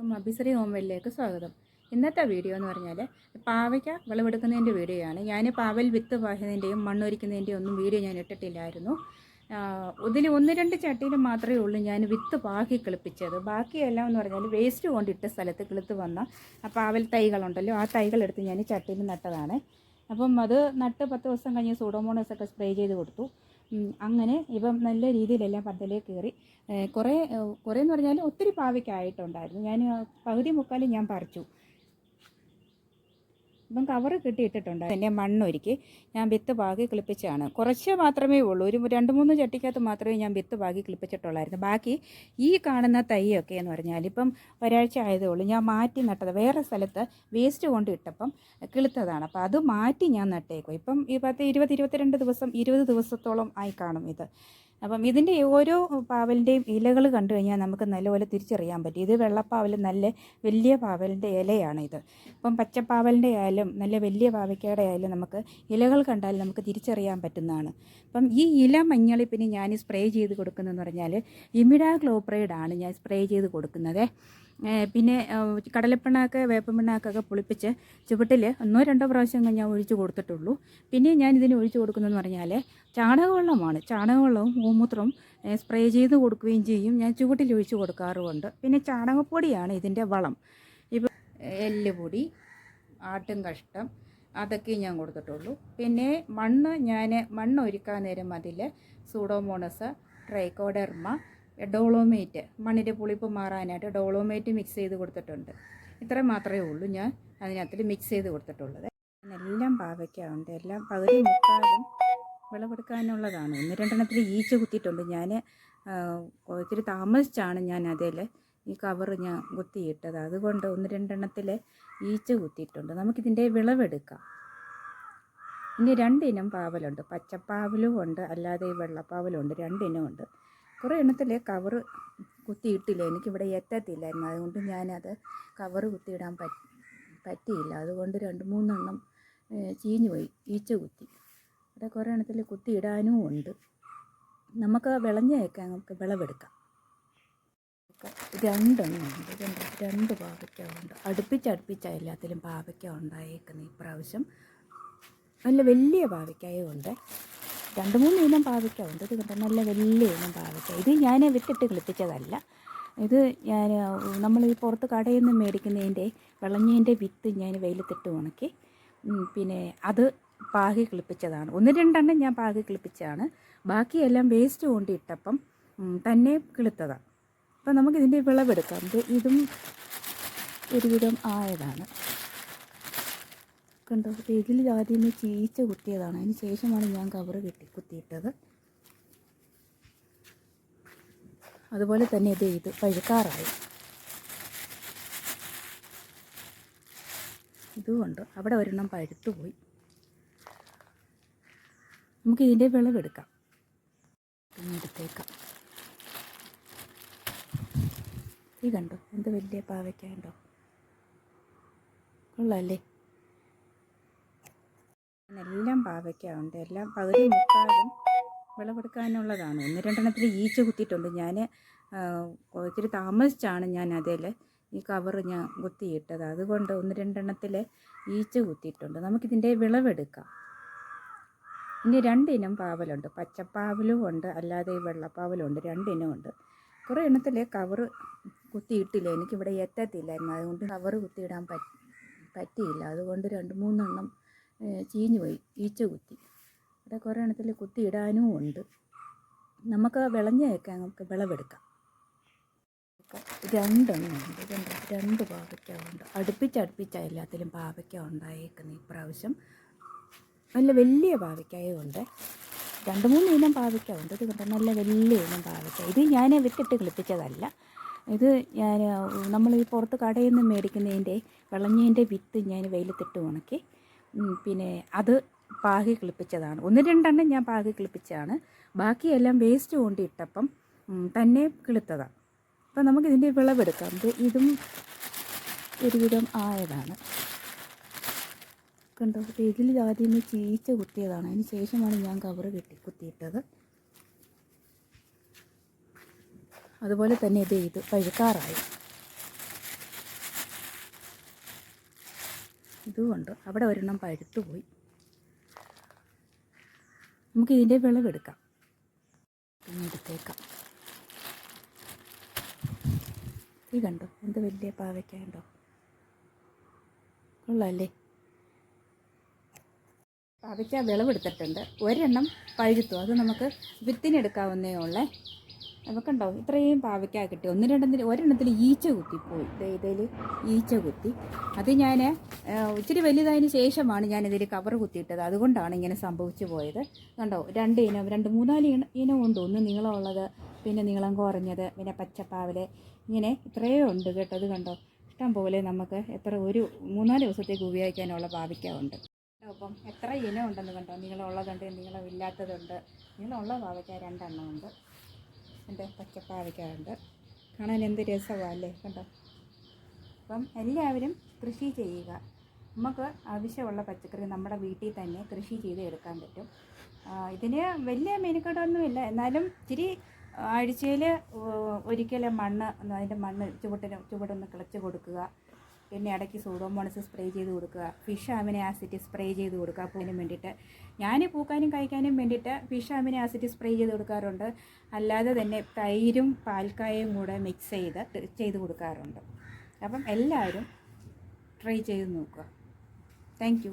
എല്ലാവർക്കും ഹോം ഹോംവെല്ലിലേക്ക് സ്വാഗതം. ഇന്നത്തെ വീഡിയോ എന്ന് പറഞ്ഞാൽ പാവയ്ക്ക വിളവെടുക്കുന്നതിന്റെ വീഡിയോ ആണ് ഞാൻ പാവൽ വിത്ത് പാകുന്നതിന്റെയും മണ്ണൊരിക്കുന്നതിന്റെയും ഒന്നും വീഡിയോ ഞാൻ ഇട്ടിട്ടില്ലായിരുന്നു. ഇതിൽ ഒന്ന് രണ്ട് ചട്ടിയിൽ മാത്രമേ ഉള്ളൂ ഞാൻ വിത്ത് പാകി കിളിപ്പിച്ചത്. ബാക്കിയെല്ലാം എന്ന് പറഞ്ഞാൽ വേസ്റ്റ് കൊണ്ടിട്ട് സ്ഥലത്ത് കിളുത്ത് വന്ന ആ പാവൽ തൈകളുണ്ടല്ലോ ആ തൈകളെടുത്ത് ഞാൻ ചട്ടിയിൽ നട്ടതാണ്. അപ്പം അത് നട്ട് പത്ത് ദിവസം കഴിഞ്ഞ് സൂഡോമോണസ് ഒക്കെ സ്പ്രേ ചെയ്ത് കൊടുത്തു. അങ്ങനെ ഇപ്പം നല്ല രീതിയിലെല്ലാം പന്തലേ കയറി. കുറേ കുറേ എന്ന് പറഞ്ഞാൽ ഒത്തിരി പാവയ്ക്കായിട്ടുണ്ടായിരുന്നു. ഞാൻ പകുതി മുക്കാലും ഞാൻ പറിച്ചു. ഇപ്പം കവറ് കിട്ടിയിട്ടിട്ടുണ്ട് എന്റെ മണ്ണൊരുക്കി ഞാൻ വിത്ത് പാകി കിളിപ്പിച്ചാണ് കുറച്ച് മാത്രമേ ഉള്ളൂ. ഒരു രണ്ട് മൂന്ന് ചട്ടിക്കകത്ത് മാത്രമേ ഞാൻ വിത്ത് പാകി കിളിപ്പിച്ചിട്ടുള്ളായിരുന്നു. ബാക്കി ഈ കാണുന്ന തൈയൊക്കെ എന്ന് പറഞ്ഞാൽ ഇപ്പം ഒരാഴ്ച ആയതേ ഉള്ളൂ. ഞാൻ മാറ്റി നട്ടത്. വേറെ സ്ഥലത്ത് വേസ്റ്റ് കൊണ്ട് ഇട്ടപ്പം കിളുത്തതാണ്. അപ്പോൾ അത് മാറ്റി ഞാൻ നട്ടേക്കും ഇപ്പം ഈ പത്ത് ഇരുപത് ഇരുപത്തിരണ്ട് ദിവസം ഇരുപത് ദിവസത്തോളം ആയി കാണും ഇത്. അപ്പം ഇതിന്റെ ഓരോ പാവലിന്റെയും ഇലകൾ കണ്ടു കഴിഞ്ഞാൽ നമുക്ക് നല്ലപോലെ തിരിച്ചറിയാൻ പറ്റും. ഇത് വെള്ളപ്പാവൽ നല്ല വലിയ പാവലിന്റെ ഇലയാണ് ഇത്. ഇപ്പം പച്ചപ്പാവലിന്റെ ആയാലും നല്ല വലിയ പാവയ്ക്കയുടെ ആയാലും നമുക്ക് ഇലകൾ കണ്ടാൽ നമുക്ക് തിരിച്ചറിയാൻ പറ്റുന്നതാണ്. അപ്പം ഈ ഇല മഞ്ഞളിപ്പിന് ഞാൻ സ്പ്രേ ചെയ്ത് കൊടുക്കുന്നതെന്ന് പറഞ്ഞാൽ ഇമിഡാ ആണ് ഞാൻ സ്പ്രേ ചെയ്ത് കൊടുക്കുന്നത്. പിന്നെ കടലപ്പിണ്ണാക്ക് വേപ്പമ്പിണ്ണാക്കൊക്കെ പുളിപ്പിച്ച് ചുവട്ടിൽ ഒന്നോ രണ്ടോ പ്രാവശ്യം ഞാൻ ഒഴിച്ചു കൊടുത്തിട്ടുള്ളൂ. പിന്നെ ഞാൻ ഇതിന് ഒഴിച്ചു കൊടുക്കുന്നതെന്ന് പറഞ്ഞാൽ ചാണകവെള്ളമാണ്. ചാണകവെള്ളവും ഗോമൂത്രവും സ്പ്രേ ചെയ്ത് കൊടുക്കുകയും ചെയ്യും. ഞാൻ ചുവട്ടിൽ ഒഴിച്ചു കൊടുക്കാറുമുണ്ട്. പിന്നെ ചാണകപ്പൊടിയാണ് ഇതിന്റെ വളം. ഇപ്പം എല്ലുപൊടി ആട്ടും കഷ്ടം അതൊക്കെ ഞാൻ കൊടുത്തിട്ടുള്ളൂ. പിന്നെ മണ്ണ് ഞാൻ മണ്ണ് ഒരുക്കാൻ നേരം അതിൽ സൂഡോമോണസ് ട്രൈക്കോഡെർമ ഡോളോമേറ്റ് മണ്ണിന്റെ പുളിപ്പ് മാറാനായിട്ട് ഡോളോമേറ്റ് മിക്സ് ചെയ്ത് കൊടുത്തിട്ടുണ്ട്. ഇത്ര മാത്രമേ ഉള്ളൂ ഞാൻ അതിനകത്തിൽ മിക്സ് ചെയ്ത് കൊടുത്തിട്ടുള്ളത്. എല്ലാം പാവയ്ക്കാവുണ്ട്. എല്ലാം പകുതി മുക്കാലും വിളവെടുക്കാനുള്ളതാണ്. ഒന്ന് രണ്ടെണ്ണത്തിൽ ഈച്ച കുത്തിയിട്ടുണ്ട്. ഞാൻ ഒത്തിരി താമസിച്ചാണ് ഞാൻ അതിൽ ഈ കവർ ഞാൻ കുത്തിയിട്ടത്. അതുകൊണ്ട് ഒന്ന് രണ്ടെണ്ണത്തിൽ ഈച്ച കുത്തിയിട്ടുണ്ട്. നമുക്കിതിന്റെ വിളവെടുക്കാം. ഇനി രണ്ടിനം പാവലുണ്ട്. പച്ചപ്പാവലും ഉണ്ട്. അല്ലാതെ വെള്ളപ്പാവലും ഉണ്ട്. രണ്ടിനം ഉണ്ട് കുറേ എണ്ണത്തിൽ കവറ് കുത്തിയിട്ടില്ല. എനിക്കിവിടെ എത്തത്തില്ലായിരുന്നു. അതുകൊണ്ട് ഞാനത് കവറ് കുത്തിയിടാൻ പറ്റി പറ്റിയില്ല. അതുകൊണ്ട് രണ്ട് മൂന്നെണ്ണം ചീഞ്ഞു പോയി. ഈച്ച കുത്തി. അവിടെ കുറേ എണ്ണത്തിൽ കുത്തിയിടാനും ഉണ്ട്. നമുക്ക് വിളഞ്ഞയൊക്കെ നമുക്ക് വിളവെടുക്കാം. രണ്ടെണ്ണം ഇതുണ്ട്. രണ്ട് പാവയ്ക്ക ഉണ്ട്. അടുപ്പിച്ചടുപ്പിച്ചാണ് എല്ലാത്തിലും പാവയ്ക്ക ഉണ്ടായേക്കുന്നത് ഇപ്രാവശ്യം. നല്ല വലിയ പാവയ്ക്കായും ഉണ്ട്. രണ്ട് മൂന്ന് ഇനം പാവയ്ക്ക ഉണ്ട്. ഇത് നല്ല വലിയ ഇനം പാവയ്ക്ക. ഇത് ഞാൻ വിത്തിട്ട് കിളിപ്പിച്ചതല്ല. ഇത് ഞാൻ നമ്മൾ ഈ പുറത്ത് കടയിൽ നിന്ന് മേടിക്കുന്നതിന്റെ വിളഞ്ഞതിന്റെ വിത്ത് ഞാൻ വെയിലത്തിട്ട് ഉണക്കി പിന്നെ അത് പാകി കിളിപ്പിച്ചതാണ്. ഒന്ന് രണ്ടെണ്ണം ഞാൻ പാകി കിളിപ്പിച്ചതാണ്. ബാക്കിയെല്ലാം വേസ്റ്റ് കൊണ്ട് ഇട്ടപ്പം ഉം, തന്നെ കിളുത്തതാണ്. അപ്പം നമുക്കിതിന്റെ വിളവെടുക്കാം. ഇതും ഒരുവിധം ആയതാണ്. കണ്ടോ? അപ്പോൾ ഇതിൽ ആദ്യം ചീച്ച കുത്തിയതാണ്. അതിന് ശേഷമാണ് ഞാൻ കവറ് കെട്ടി കുത്തിയിട്ടത്. അതുപോലെ തന്നെ ഇത് ഇത് പഴുക്കാറായി. ഇതുകൊണ്ട് അവിടെ ഒരെണ്ണം പഴുത്തു പോയി. നമുക്ക് ഇതിന്റെ വിളവെടുക്കാം എടുത്തേക്കാം. ഈ കണ്ടോ? എന്ത് വലിയ പാവയ്ക്ക കൊള്ളാം കൊള്ളാല്ലേ എല്ലാം പാവയ്ക്ക എല്ലാം പകുതി മുക്കാലും വിളവെടുക്കാനുള്ളതാണ്. ഒന്ന് രണ്ടെണ്ണത്തിൽ ഈച്ച കുത്തിയിട്ടുണ്ട്. ഞാൻ ഒത്തിരി താമസിച്ചാണ് ഞാൻ അതിൽ ഈ കവർ ഞാൻ കുത്തിയിട്ടത്. അതുകൊണ്ട് ഒന്ന് രണ്ടെണ്ണത്തിൽ ഈച്ച കുത്തിയിട്ടുണ്ട്. നമുക്കിതിന്റെ വിളവെടുക്കാം. ഇനി രണ്ടിനം പാവലുണ്ട്. പച്ചപ്പാവലും ഉണ്ട്. അല്ലാതെ വെള്ളപ്പാവലും ഉണ്ട് രണ്ടിനം ഉണ്ട്. കുറേ എണ്ണത്തിൽ കവറ് കുത്തിയിട്ടില്ല. എനിക്കിവിടെ എത്തത്തില്ലായിരുന്നു. അതുകൊണ്ട് കവർ കുത്തിയിടാൻ പറ്റി പറ്റിയില്ല. അതുകൊണ്ട് രണ്ട് മൂന്നെണ്ണം ചീഞ്ഞു പോയി ഈച്ച കുത്തി. അവിടെ കുറേ എണ്ണത്തിൽ കുത്തിയിടാനും ഉണ്ട്. നമുക്ക് വിളഞ്ഞയൊക്കെ നമുക്ക് വിളവെടുക്കാം. രണ്ടെണ്ണം ഉണ്ട് രണ്ട് പാവയ്ക്ക ഉണ്ട് അടുപ്പിച്ചടുപ്പിച്ച എല്ലാത്തിലും പാവയ്ക്ക ഉണ്ടായേക്കുന്നത് ഇപ്രാവശ്യം. നല്ല വലിയ പാവയ്ക്കായും ഉണ്ട്. രണ്ട് മൂന്ന് ഇനം പാവയ്ക്ക ഉണ്ട്. ഇത് നല്ല വലിയ ഇനം പാവയ്ക്ക. ഇത് ഞാൻ വിത്തിട്ട് കിളിപ്പിച്ചതല്ല. ഇത് ഞാൻ നമ്മൾ ഈ പുറത്ത് കടയിൽ നിന്ന് മേടിക്കുന്നതിന്റെ വിളഞ്ഞതിന്റെ വിത്ത് ഞാൻ വെയിലത്തിട്ട് ഉണക്കി പിന്നെ അത് പാകി കിളിപ്പിച്ചതാണ്. ഒന്ന് രണ്ടെണ്ണം ഞാൻ പാകി കിളിപ്പിച്ചതാണ്. ബാക്കിയെല്ലാം വേസ്റ്റ് കൊണ്ട് ഇട്ടപ്പം തന്നെ കിളുത്തതാണ്. അപ്പം നമുക്കിതിന്റെ വിളവെടുക്കാം. ഇത് ഇതും ഒരുവിധം ആയതാണ്. കണ്ടോ? ഇതിൽ ആദ്യം ചീച്ച കുത്തിയതാണ്. അതിന് ശേഷമാണ് ഞാൻ കവറ് കെട്ടി കുത്തിയിട്ടത്. അതുപോലെ തന്നെ ഇത് ഇത് പഴുക്കാറായി. ഇതുകൊണ്ട് അവിടെ ഒരെണ്ണം പഴുത്തു പോയി. നമുക്ക് ഇതിന്റെ വിളവെടുക്കാം. പിന്നെ എടുത്തേക്കാം. ഈ കണ്ടോ എന്ത് വലിയ പാവയ്ക്ക ഉള്ളല്ലേ കൊള്ളാല്ലേ? പാവയ്ക്ക വിളവെടുത്തിട്ടുണ്ട്. ഒരെണ്ണം പഴുത്തു. അത് നമുക്ക് വിത്തിനെടുക്കാവുന്നേ ഉള്ളേ. നമുക്കുണ്ടോ ഇത്രയും പാവയ്ക്ക കിട്ടി ഒന്ന് രണ്ടെണ്ണത്തിൽ ഒരെണ്ണത്തിൽ ഈച്ച കുത്തിപ്പോയി ഇതിൽ ഈച്ച കുത്തി. അത് ഞാൻ ഇച്ചിരി വലുതായതിന് ശേഷമാണ് ഞാൻ ഇതിൽ കവർ കുത്തിയിട്ടത്. അതുകൊണ്ടാണ് ഇങ്ങനെ സംഭവിച്ചു പോയത്. കണ്ടോ? രണ്ട് ഇനം രണ്ട് മൂന്നാൽ ഇനം ഉണ്ട്. ഒന്ന് നീളമുള്ളത് പിന്നെ നീളം കുറഞ്ഞത് പിന്നെ പച്ചപ്പാവൽ ഇങ്ങനെ ഇത്രയേ ഉണ്ട് കേട്ടോ. അത് കണ്ടോ? ഇഷ്ടം പോലെ നമുക്ക് എത്ര ഒരു മൂന്നാൽ ദിവസത്തേക്ക് ഉപയോഗിക്കാനുള്ള പാവയ്ക്ക ഉണ്ട്. അപ്പം എത്ര ഇനം ഉണ്ടെന്ന് കണ്ടോ? നീളമുള്ളതുണ്ട് നീളമില്ലാത്തതുണ്ട്. നീളമുള്ള പാവയ്ക്ക രണ്ടെണ്ണം ഉണ്ട്. എന്റെ പച്ചപ്പാവയ്ക്കാറുണ്ട് കാണാൻ എന്ത് രസമാണ് കണ്ടോ? അപ്പം എല്ലാവരും കൃഷി ചെയ്യുക. നമുക്ക് ആവശ്യമുള്ള പച്ചക്കറി നമ്മുടെ വീട്ടിൽ തന്നെ കൃഷി ചെയ്ത് എടുക്കാൻ പറ്റും. ഇതിന് വലിയ മെനക്കെടൊന്നുമില്ല. എന്നാലും ഇച്ചിരി ആഴ്ചയിൽ ഒരിക്കലും മണ്ണ് അതിന്റെ മണ്ണ് ചുവട്ടിന് ചുവടൊന്ന് കിളച്ച് കൊടുക്കുക. പിന്നെ ഇടയ്ക്ക് സൂഡോമോണസ് സ്പ്രേ ചെയ്ത് കൊടുക്കുക. ഫിഷ് അമിനോ ആസിഡ് സ്പ്രേ ചെയ്ത് കൊടുക്കുക പൂവിന് വേണ്ടിയിട്ട്. ഞാൻ പൂക്കാനും കഴിക്കാനും വേണ്ടിയിട്ട് ഫിഷ് അമിനോ ആസിഡ് സ്പ്രേ ചെയ്ത് കൊടുക്കാറുണ്ട്. അല്ലാതെ തന്നെ തൈരും പാൽക്കായയും കൂടെ മിക്സ് ചെയ്ത് ചെയ്ത് കൊടുക്കാറുണ്ട്. അപ്പം എല്ലാവരും ട്രൈ ചെയ്ത് നോക്കുക. താങ്ക്